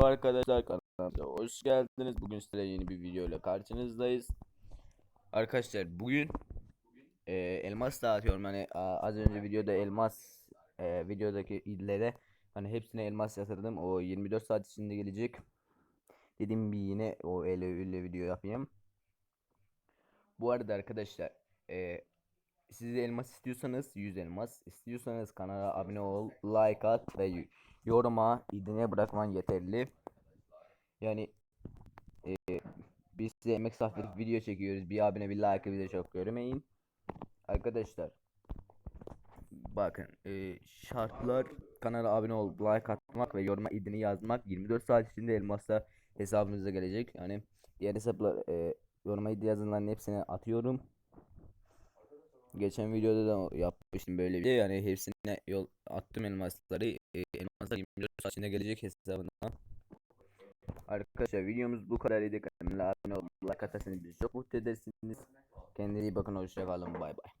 Merhaba arkadaşlar kanalımıza hoş geldiniz. Bugün size yeni bir video ile karşınızdayız. Arkadaşlar bugün e, elmas dağıtıyorum. Hani az önce videoda elmas e, videodaki illere hani hepsine elmas yatırdım. O 24 saat içinde gelecek. Dedim bir yine o ele ülle video yapayım. Bu arada arkadaşlar e, siz elmas istiyorsanız 100 elmas istiyorsanız kanala abone ol, like at ve yoruma idine bırakman yeterli. Yani e, biz size emek sarf video çekiyoruz. Bir abone bir like bize çok görmeyin. Arkadaşlar bakın e, şartlar kanala abone ol, like atmak ve yoruma idini yazmak 24 saat içinde elmasla hesabınıza gelecek. Yani diğer hesaplar e, yoruma idi yazılanların hepsini atıyorum. Geçen videoda da yapmıştım böyle bir şey. Yani hepsine yol attım elmasları. E, elmaslar 24 saat içinde gelecek hesabına. Arkadaşlar videomuz bu kadar idi. Kanala abone ol, like atarsanız bizi çok mutlu edersiniz. Kendinize iyi bakın. Hoşça kalın. Bay bay.